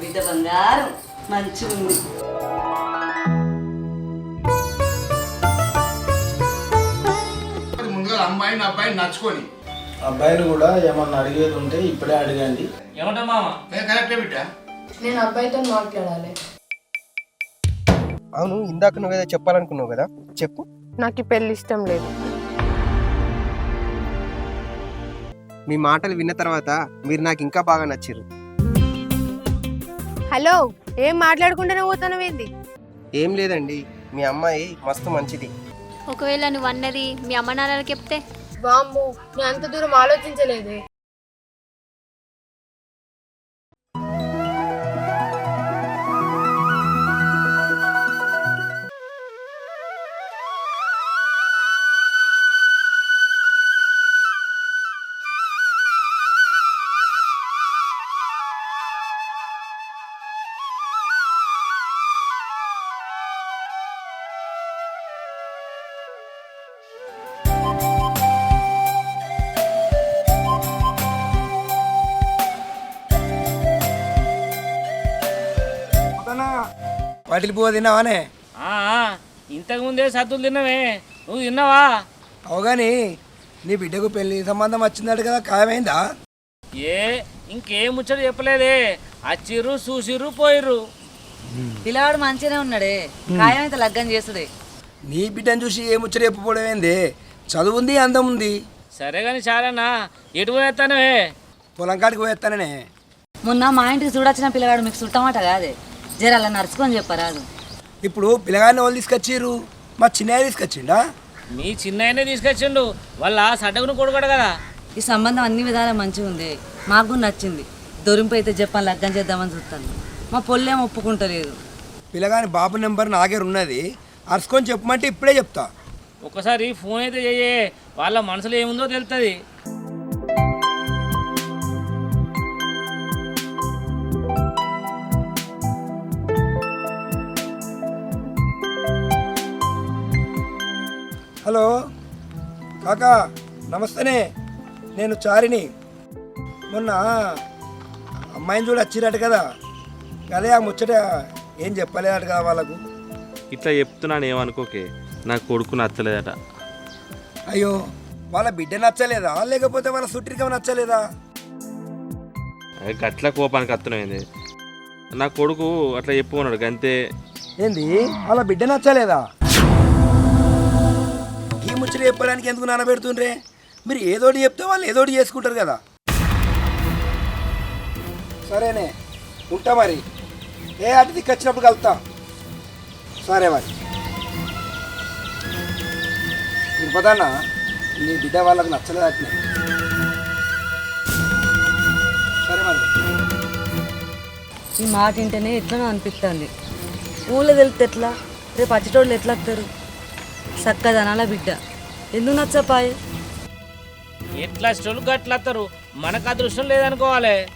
బిడ్డ బంగారం మంచిగా ఉంది. ముందుగా అమ్మాయిని అబ్బాయిని నచ్చుకొని అబ్బాయిలు కూడా ఏమన్నా అడిగేది ఉంటే ఇప్పుడే అడగండి. ఏమంటా మామ? ఏ కరెక్టే బిడ్డ? నేను అబ్బాయితో మాట్లాడాలి. అవును ఇందాక నువ్వేదో చెప్పాలనుకున్నావు కదా? చెప్పు. నాకు ఈ పెళ్ళి ఇష్టం లేదు. మీ మాటలు విన్న తర్వాత మీరు నాకు ఇంకా బాగా నచ్చారు. హలో ఏం మాట్లాడుకుంటూనే పోతున్నావు ఏంది? ఏం లేదండి మీ అమ్మాయి మస్తు మంచిది. ఒకవేళ నువ్వు అన్నది మీ అమ్మ నాన్నలకి చెప్తే? వామ్ము నేను అంత దూరం ఆలోచించలేదే. వాటికి పో తిన్నావానే? ఆ, ఆ, ఇంతకు ముందే సత్తులు తిన్నావే. నువ్వు తిన్నావా? అవగాని నీ బిడ్డకు పెళ్ళి సంబంధం వచ్చిందట కదా ఖాయమైందా? ఏ ఇంకేం ముచ్చట చెప్పలేదే. అచ్చిర్రు చూసిర్రు పోయిర్రు. పిల్లవాడు మంచిగానే ఉన్నాడే. ఖాయమైతే లగ్గం చేసుడే. నీ బిడ్డను చూసి ఏ ముచ్చట చెప్పపోవడం ఏంది చదువు ఉంది అందం ఉంది సరే కానీ చాలన్నా ఎటు పోయేస్తానవే పొలం కాడికి పోయేస్తాననే మొన్న మా ఇంటికి చూడొచ్చిన పిల్లగాడు మీకు చుట్టమాట కాదే. జర అలా నడుచుకొని చెప్పరాదు. ఇప్పుడు పిల్లగాడిని వాళ్ళు తీసుకొచ్చిర్రు? మా చిన్నయ్య తీసుకొచ్చిండా? మీ చిన్నయనే తీసుకొచ్చిండు. వాళ్ళ సడ్డగును కొడుకడు కదా. ఈ సంబంధం అన్ని విధాలా మంచిగా ఉంది. మాకు నచ్చింది. దొరింపు అయితే చెప్పాను లగ్గం చేద్దామని చూస్తాను. మా పొల్లేం ఒప్పుకుంటలేదు. పిల్లగాని బాబు నెంబర్ నా దగ్గర ఉన్నది. అరుచుకొని చెప్పమంటే ఇప్పుడే చెప్తా. ఒక్కసారి ఫోన్ అయితే చెయ్యే. వాళ్ళ మనసులో ఏముందో తెలుస్తుంది హలో. కాకా నమస్తేనే. నేను చారిని. మొన్న అమ్మాయిని చూడ వచ్చిరట కదా. అదే ఆ ముచ్చట ఏం చెప్పలేదట కదా వాళ్ళకు. ఇట్లా చెప్తున్నాను ఏమనుకోకే. నా కొడుకు నచ్చలేదట. అయ్యో వాళ్ళ బిడ్డ నచ్చలేదా? లేకపోతే వాళ్ళ సుట్టిరికం నచ్చలేదా? గట్ల కోపానికి అత్తనమైంది. నా కొడుకు అట్లా చెప్పుకున్నాడు గంతే. ఏంది? వాళ్ళ బిడ్డ నచ్చలేదా? ఈ ముచ్చట చెప్పడానికి ఎందుకు నానబెడుతుండ్రే? మీరు ఏదోటి చెప్తే వాళ్ళు ఏదోటి చేసుకుంటారు కదా. సరేనే ఉంటా మరి. ఏ అటు దిక్కు వచ్చినప్పుడు కలుతా. సరే మరి. తిరుపతన్నా నీ బిడ్డ వాళ్ళకి నచ్చలేదు అట్లే. సరే మరి. ఈ మాట వింటేనే ఎట్లనో అనిపిస్తుంది ఊళ్ళో వెళ్తే ఎట్లా? రేపు అచ్చటోళ్ళు ఎట్లా వస్తారు? చక్కదనాల బిడ్డ. ఎందుకు నచ్చపాయే? ఎట్లా స్టోలు గట్ల వస్తారు మనకు అదృష్టం లేదనుకోవాలి.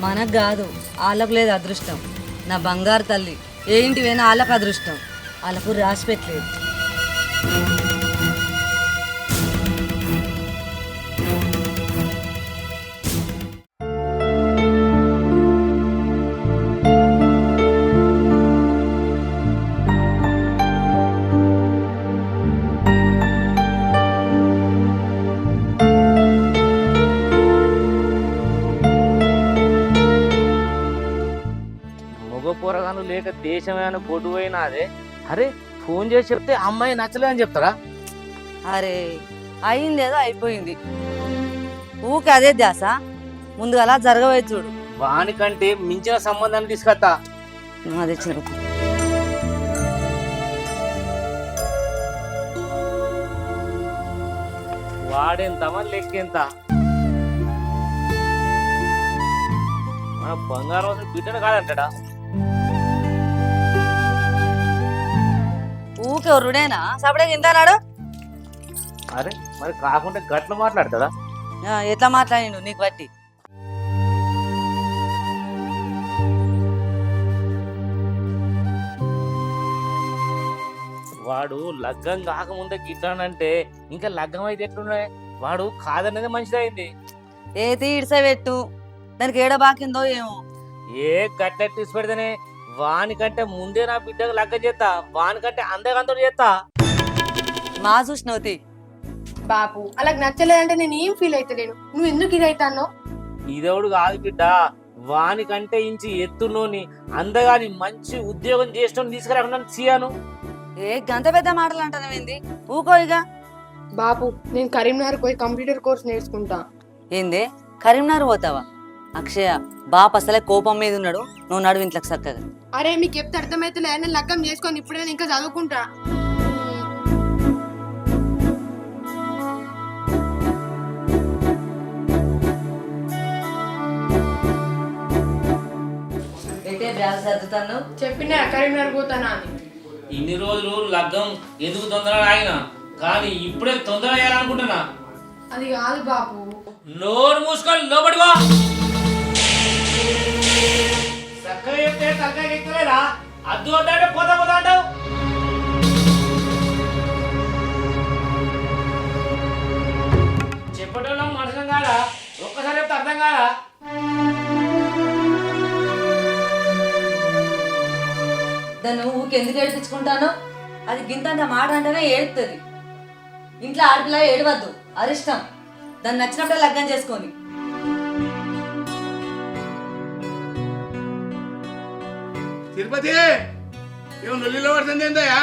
మనకు కాదు వాళ్ళకు లేదు అదృష్టం. నా బంగారు తల్లి ఏ ఇంటి పోయినా వాళ్ళకు అదృష్టం. వాళ్ళకు రాసి పెట్టలేదు. దేశమైన పొట్టు పోయినా అదే? అరే ఫోన్ చేసి చెప్తే అమ్మాయి నచ్చలే అని చెప్తారా? అరే అయింది ఏదో అయిపోయింది. ఊకే అదే ధ్యాస. ముందుగా అలా జరగవే చూడు. వానికంటే మించిన సంబంధాన్ని తీసుకొస్తా అది రూపాయి. వాడెంత మన లెక్కెంత? మన బంగారం బిడ్డను కాదంటాడా? ఊకే రుడేనా సపడే తింటానాడు అరే మరి కాకుండా గట్ల మాట్లాడతాడా? ఎట్లా మాట్లాడిండు నీకు బట్టి? వాడు లగ్గం కాకముందే గిట్టానంటే ఇంకా లగ్గం అయితే ఎట్లున్నాయి? వాడు కాదన్నది మంచిదైంది ఏది ఇడిసబెట్టు దానికి ఏడ బాకిందో ఏమో? ఏ గట్ల తీసి పెడితేనే వానికంటే ముందే నా బిడ్డకు లగ్గం చేస్తా. వానికంటే అందరికంతా చేస్తా. మా చూసినవుతి బాపు అలా నచ్చలేదంటే నేను ఏం ఫీల్ అవుతలేను నువ్వు ఎందుకు ఇది అవుతానో ఇదెవడు కాదు బిడ్డ. వానికంటే ఇంచి ఎత్తులోని అందగాని మంచి ఉద్యోగం చేసిన తీసుకురాకుండా సీయాను ఏ గంత పెద్ద మాటలు అంటానవేంది ఊకో ఇక బాపు నేను కరీంనగర్ పోయి కంప్యూటర్ కోర్స్ నేర్చుకుంటా. ఏంది? కరీంనగర్ పోతావా? అక్షయ బాప్ అసలే కోపం మీద ఉన్నాడు. నువ్వు నడువు ఇంట్లోకి చక్కగా అరే మీకు చెప్తే అర్థమైతలే. నేను లగ్గం చేసుకొని ఇప్పుడే నేను ఇంకా చదువుకుంటా. అయితే బ్యాగ్ సర్దుతాను చెప్పినా కరీంనగర్ పోతానా అని. ఇన్ని రోజులు లగ్గం ఎందుకు తొందరగా ఆగిన? కానీ ఇప్పుడే తొందర అయ్యాలనుకుంటున్నా అది కాదు బాపు. నోరు మూసుకొని లోపడివా చక్కగా చెప్తే చక్కగా ఎక్కులేరా అద్దు వద్దంటే పోతా పోతా అంటావు? చెప్పటం మనసం కాదా? ఒక్కసారి చెప్తే అర్థం కాదా? దాన్ని ఊరికి ఎందుకు ఏడిపించుకుంటాను? అది గింతంత మాట అంటేనే ఏడుతుంది ఇంట్లో ఆడపిల్ల ఏడవద్దు అరిష్టం. దాన్ని నచ్చినప్పుడే లగ్గం చేసుకొని. తిరుపతి? ఏమో నొల్లిలో పడుతుంది ఏందయ్యా?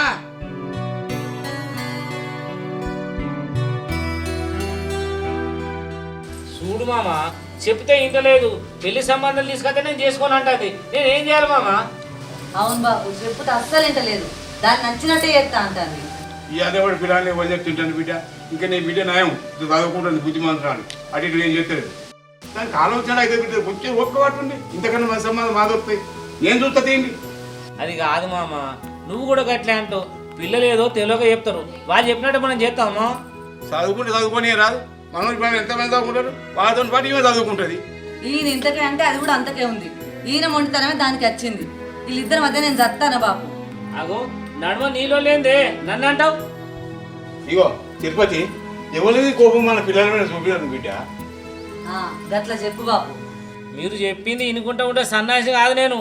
చూడు మామ చెప్తే ఇంత లేదు. పెళ్ళి సంబంధం తీసుకొస్తే నేను చేసుకోను అంటది. నేను ఏం చేయాలి మామ? అవును బాబు చెప్పుతే అస్సలు ఇంటలేదు దాన్ని నచ్చినట్టే చేస్తా అంటాను ఈ అదేవాడు పిల్లల్ని వదిలేసి తింటాను బిడ్డ? ఇంకా నీ బిడ్డ నయం. ఇది చదువుకుంటుంది బుద్ధిమంతురాలు. అటు ఇటు ఏం చేస్తారు దానికి ఆలోచన అయితే బిడ్డ కొంచెం ఒక్క పట్టుండి ఇంతకన్నా మన సంబంధం మా దొరుకుతాయి ఏం చూస్తా తీయండి అది కాదు మామ నువ్వు కూడా గట్లే అంటావు. పిల్లలు ఏదో తెలియక చెప్తారు. వాళ్ళు చెప్పినట్టు మనం చేస్తామా చదువుకుంటే చదువుకొని రాదు? మనం ఇప్పుడు ఎంతమంది చదువుకుంటారు? వాళ్ళతో పాటు ఈమె చదువుకుంటుంది. ఈయన ఇంతకే అంటే అది కూడా అంతకే ఉంది. ఈయన మొండితనమే దానికి వచ్చింది. వీళ్ళిద్దరి మధ్య నేను చస్తాను బాబు అగో నడుమ నీలో లేదే నన్ను అంటావు? ఇగో తిరుపతి ఎవరిది కోపం మన పిల్లల మీద చూపించదు బిడ్డ? ఆ, గట్ల చెప్పు బాబు మీరు చెప్పింది ఇనుకుంటా ఉంటే సన్నాసి కాదు నేను.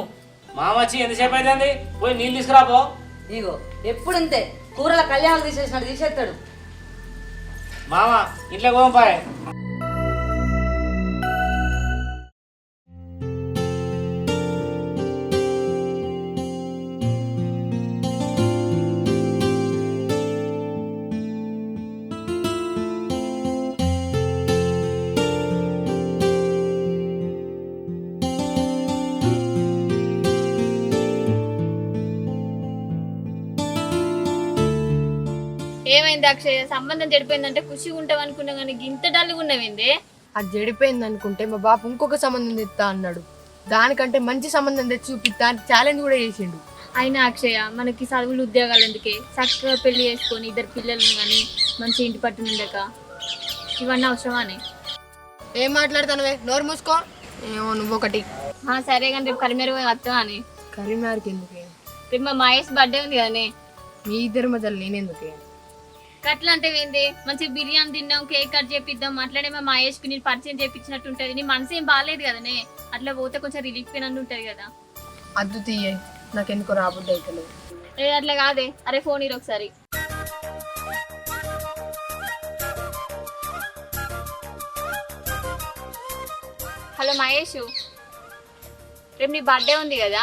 మామ వచ్చి ఎంతసేపు అవుతుంది పోయి నీళ్ళు తీసుకురాపో ఇగో ఎప్పుడు ఇంతే కూరల కళ్యాణాలు తీసేసినాడు తీసేస్తాడు. మామ ఇంట్లో పోంపాయ్ ఏమైంది అక్షయ్? సంబంధం చెడిపోయిందంటే ఖుషిగా ఉంటావు అనుకున్నా కానీ గింత డల్గా ఉన్నవింది? అది చెడిపోయింది అనుకుంటే మా బాపు ఇంకొక సంబంధం తెస్తా అన్నాడు. దానికంటే మంచి సంబంధం తెచ్చి చూపిస్తా అని ఛాలెంజ్ కూడా చేసిండు. అయినా అక్షయ మనకి చదువులు ఉద్యోగాలు ఎందుకే చక్కగా పెళ్ళి చేసుకొని ఇద్దరు పిల్లలను కానీ మంచి ఇంటి పట్టు ఉండక ఇవన్నీ అవసరమానే? ఏం మాట్లాడుతానవే? నోరు మూసుకో. ఏమో నువ్వు ఒకటి. ఆ, సరే కానీ రేపు కరిమేరు వస్తావా అని? కరీంనగర్కి ఎందుకే? రేపు మా మహేష్ బర్త్డే ఉంది కదనే? మీ ఇద్దరి మధ్యలో నేనెందుకే? అట్లా అంటే ఏంది? మంచి బిర్యానీ తిన్నాం కేక్ కట్ చేపిద్దాం అట్లనే మా మహేష్కి నేను పరిచయం చేపించినట్టు ఉంటుంది. నీ మనసు ఏం బాగాలేదు కదనే అట్లా పోతే కొంచెం రిలీఫ్ అయినట్టు ఉంటుంది కదా. అద్దు తీయ. నాకెందుకో రాబుద్ది అవుతలేదు ఏ అట్లా కాదే. అరే ఫోన్ ఇరు ఒకసారి. హలో మహేష్. రేపు నీ బర్త్డే ఉంది కదా?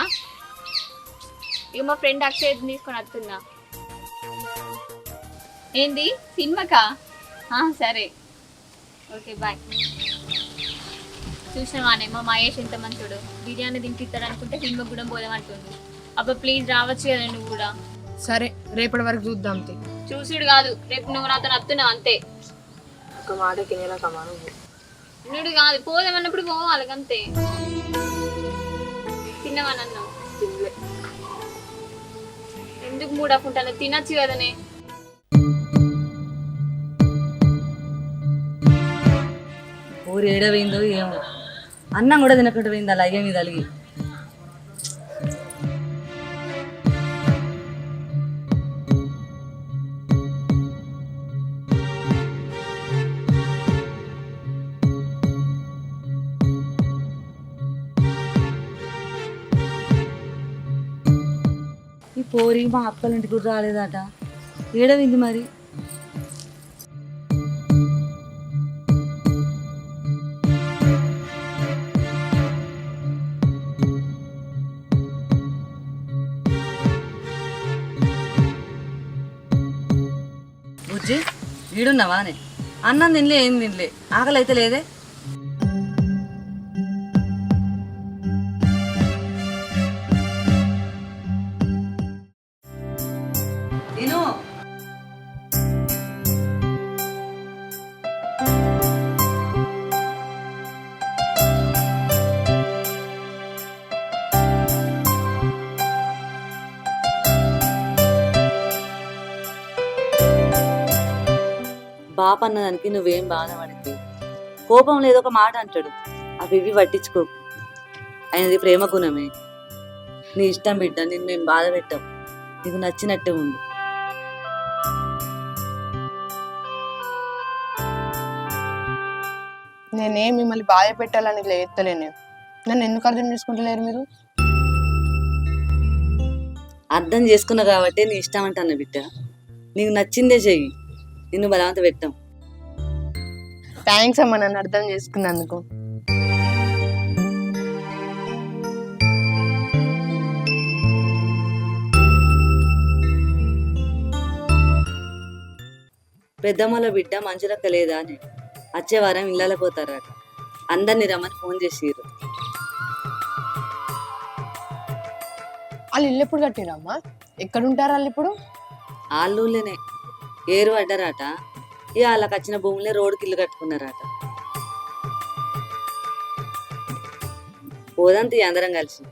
ఇక మా ఫ్రెండ్ అక్షయ్ తీసుకొని వస్తున్నా. ఏంది సినిమాకా? ఆ, సరే. Okay bye. చూసినావానే మా మహేష్ ఎంత మంచోడు. బిర్యానీ తింటిస్తాడు అనుకుంటే సినిమా కూడా పోదామంటుంది. అబ్బా ప్లీజ్ రావచ్చు కదా నువ్వు కూడా. సరే రేపటి వరకు చూద్దాం తీ. చూసుడు కాదు. రేపు నువ్వు నాతో నత్తున్నావు అంతే. ఒక మాటకి నువ్వు? కాదు పోదామన్నప్పుడు పోవాలి అంతే. తిన్నావని అన్నావు ఎందుకు మూడకుంటాను తినచ్చు కదనే. ఊరు ఏడవైందో ఏమో. అన్నం కూడా తినకుండా పోయింది అలా అయ్యేమి కలిగి ఈ పోరి మా అక్కలు అప్పలింటికి రాలేదట. ఏడవింది మరి? వీడున్నావానే అన్నం తినలే ఏం తినలే. ఆకలి అయితే లేదే. బాప అన్నదానికి నువ్వేం బాధపడితే కోపం లేదో ఒక మాట అంటాడు. అవి ఇవి పట్టించుకో. ఆయనది ప్రేమ గుణమే. నీ ఇష్టం బిడ్డ నిన్ను మేము బాధ పెట్టాం. నీకు నచ్చినట్టే ఉండు. నేనేం మిమ్మల్ని బాధ పెట్టాలని ఇట్లా ఎత్తలేను. నన్ను ఎందుకు అర్థం చేసుకుంటలేరు మీరు? అర్థం చేసుకున్నా కాబట్టి నీ ఇష్టం అంటాను బిడ్డ. నీకు నచ్చిందే చెయ్యి. నిన్ను బలవంత పెట్టాం. థ్యాంక్స్ అమ్మ నన్ను అర్థం చేసుకున్నందుకు. పెద్దమ్మల బిడ్డ మంచులక్క లేదా అని. వచ్చే వారం ఇళ్ళలో పోతారట. అందరిని రమ్మని ఫోన్ చేసిర్రు. వాళ్ళు ఇల్లు ఎప్పుడు కట్టిరమ్మా ఎక్కడ ఉంటారు వాళ్ళు ఇప్పుడు? ఆళ్ళూళ్ళనే ఏరు పడ్డారట. ఇక వాళ్ళకి వచ్చిన భూములే రోడ్డుకి ఇల్లు కట్టుకున్నారట. పోదంతి అందరం కలిసి.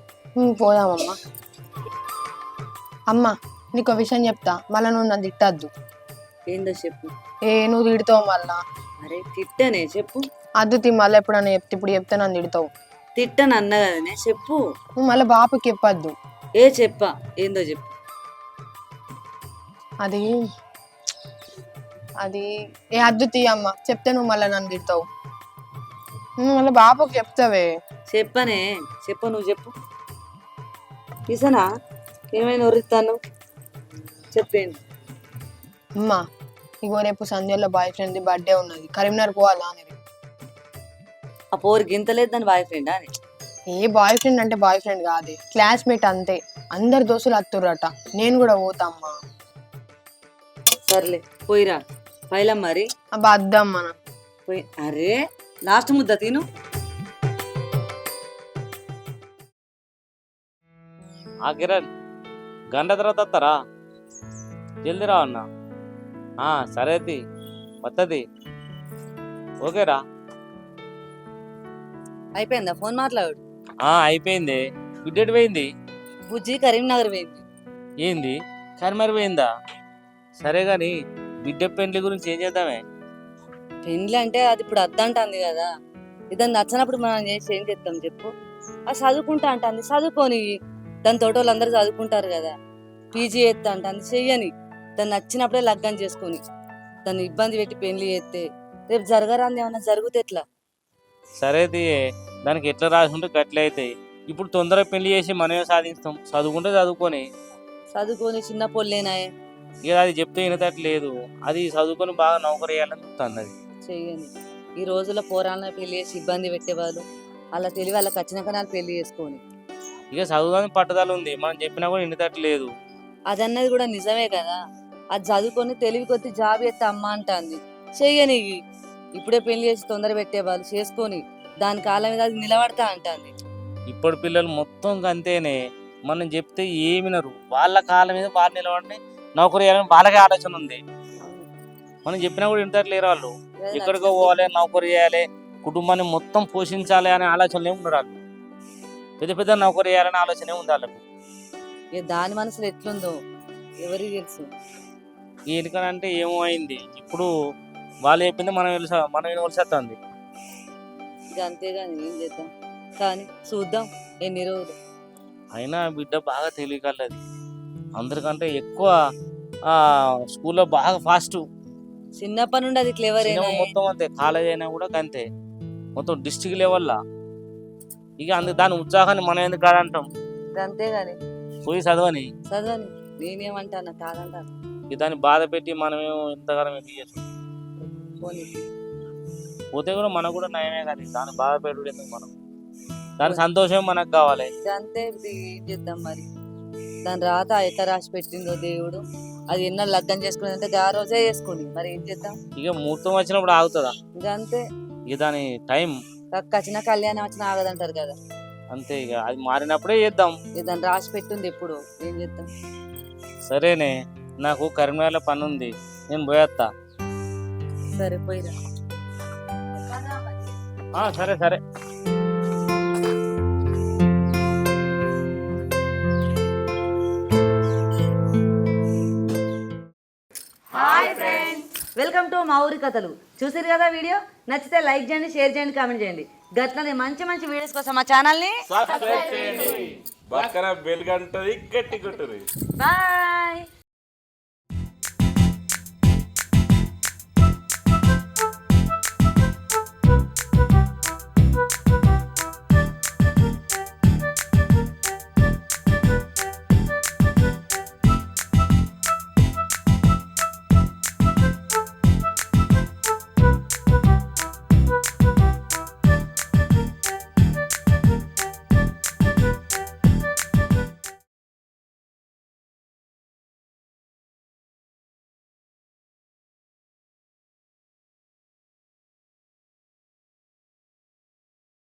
పోదామమ్మా. అమ్మా నీకు విషయం చెప్తా. మళ్ళీ నువ్వు నన్ను తిట్టద్దు. ఏందో చెప్పు. ఏ నువ్వు తిడతావు మళ్ళా? అరే తిట్టనే చెప్పు. అద్దు తి మళ్ళీ ఎప్పుడన్నా చెప్తే ఇప్పుడు చెప్తే నన్ను తిడతావు. తిట్టని అన్న కదనే చెప్పు. నువ్వు మళ్ళీ బాపుకి చెప్పద్దు. ఏ చెప్పా. ఏందో చెప్పు. అది అది. ఏ అద్దు తీ అమ్మ చెప్తే నువ్వు మళ్ళీ నన్ను తిడతావు. నువ్వు మళ్ళీ బాపుకి చెప్తావే. చెప్పనే చెప్పు నువ్వు చెప్పు. తీసనా? ఏమైనా ఒరిస్తాను చెప్పేయండి. అమ్మా ఇగో రేపు సంధ్యలో బాయ్ ఫ్రెండ్ బర్త్డే ఉన్నది. కరీంనగర్ పోవాలా అని. ఆ పోరు గింతలేదు దాని బాయ్ ఫ్రెండ్ అని. ఏ బాయ్ ఫ్రెండ్ అంటే బాయ్ ఫ్రెండ్ కాదే. క్లాస్మేట్ అంతే. అందరు దోస్తులు అత్తుర్రట. నేను కూడా పోతా అమ్మా. సర్లే పోయిరా. పైలం మరి? అబ్బా అద్దమ్మా పోయి అరే లాస్ట్ ముద్ద తిను. ఆ కిరణ్ గంట తర్వాత వస్తారా? జల్దీ రా అన్న. ఆ, సరే తి వస్తుంది ఓకేరా అయిపోయిందా? ఫోన్ మాట్లాడు. ఆ, అయిపోయింది. బిడ్డెట్ పోయింది. బుజ్జి కరీంనగర్ పోయింది. ఏంది? కానీ మరి పోయిందా? సరే కానీ బిడ్డ పెండ్లి గురించి ఏం చేద్దామే? పెళ్ళి అంటే అది ఇప్పుడు అద్దంటుంది కదా. ఇదని నచ్చినప్పుడు మనం చేసి ఏం చేస్తాం చెప్పు. అది చదువుకుంటా అంటుంది. చదువుకొని దాని తోట వాళ్ళందరూ చదువుకుంటారు కదా. పీజీ చేస్తా అంటుంది. చెయ్యని. దాన్ని నచ్చినప్పుడే లగ్గం చేసుకొని దాన్ని ఇబ్బంది పెట్టి పెళ్ళి చేస్తే రేపు జరగరాంది ఏమన్నా జరిగితే ఎట్లా? సరే దానికి ఎట్లా రాసి ఉంటే గట్లే అవుతాయి ఇప్పుడు తొందరగా పెళ్ళి చేసి మనమే సాధిస్తాం. చదువుకుంటే చదువుకొని. చదువుకొని చిన్న పొల్లేనాయే. ఇక అది చెప్తే వినతట్లేదు. అది చదువుకొని బాగా నౌకరు చేయాలని చూస్తుంది అది. చెయ్యని ఈ రోజుల్లో పోరాలను పెళ్ళి చేసి ఇబ్బంది పెట్టేవాళ్ళు. అలా తెలివి వాళ్ళకి వచ్చినాక నాకు పెళ్ళి చేసుకొని ఇక చదువుదాని పట్టుదల ఉంది. మనం చెప్పినా కూడా వినతట్లేదు. అదన్నది కూడా నిజమే కదా. అది చదువుకొని తెలివి కొద్ది జాబ్ ఎత్తే అమ్మ అంటుంది. చెయ్యని ఇప్పుడే పెళ్ళి చేసి తొందర పెట్టేవాళ్ళు. చేసుకొని దాని కాలం మీద అది నిలబడతా అంటుంది. ఇప్పుడు పిల్లలు మొత్తం అంతేనే. మనం చెప్తే ఏమి వినరు. వాళ్ళ కాళ్ళ మీద వాళ్ళు నిలబడి నౌకరు చేయాలని వాళ్ళకే ఆలోచన ఉంది. మనం చెప్పినా కూడా వింటట్లేరు వాళ్ళు. ఎక్కడికో పోవాలి నౌకరు చేయాలి కుటుంబాన్ని మొత్తం పోషించాలి అనే ఆలోచనలు ఉండరు వాళ్ళు. పెద్ద పెద్ద నౌకరు చేయాలనే ఆలోచన ఉంది వాళ్ళకు. దాని మనసులో ఎట్లుందో ఎవరికి తెలుసు? ఎందుకనంటే ఏమో అయింది. ఇప్పుడు వాళ్ళు చెప్పింది మనం వెలిస మనం వినవలసి ఇక అంతేగాని ఏం చేద్దాం? కానీ చూద్దాం ఎన్ని రోజులు. అయినా బిడ్డ బాగా తెలియగలది. అందరికంటే ఎక్కువ స్కూల్లో బాగా ఫాస్ట్ చిన్నప్పటి నుండి అది క్లెవర్ మొత్తం అంతే కాలేజ్ అయినా కూడా అంతే. మొత్తం డిస్టిక్ లెవెల్లా ఇక అందుకు దాని ఉత్సాహాన్ని మనం ఎందుకు కాదంటాం? అంతేగాని. పోయి చదవని. చదవని. నేనేమంటాను? కాదంటాను? ఇక దాన్ని బాధ పెట్టి మనమేమో ఇంతకాలం పోనీ. పోతే కూడా మనకు కూడా నయమే కానీ దాన్ని బాధ పెట్టుడు ఎందుకు మనం? దాని సంతోషం మనకు కావాలి. అంతే చేద్దాం మరి. దాని రాత ఎట్లా రాసి పెట్టిందో దేవుడు? అది ఎన్నో లగ్గం చేసుకుని అంటే ఆ రోజే చేసుకుని మరి ఏం చేద్దాం? ఇక ముహూర్తం వచ్చినప్పుడు ఆగుతుందా? ఇక అంతే. ఇక దాని టైం? కక్క వచ్చిన కళ్యాణం వచ్చిన ఆగదంటారు కదా. అంతే ఇక అది మారినప్పుడే చేద్దాం. ఇక దాన్ని రాసి పెట్టింది ఎప్పుడు? ఏం చేద్దాం? సరేనే నాకు కరీంనగర్లో పని ఉంది. నేను పోయేస్తా సరే పోయిరా. సరే సరే. వెల్కమ్ టు మా ఊరి కథలు. చూసారు కదా వీడియో? నచ్చితే లైక్ చేయండి షేర్ చేయండి కామెంట్ చేయండి. గట్లనే మంచి మంచి వీడియోస్ కోసం మా ఛానల్ని సబ్స్క్రైబ్ చేయండి. పక్కన బెల్ గంటది గట్టి బాయ్.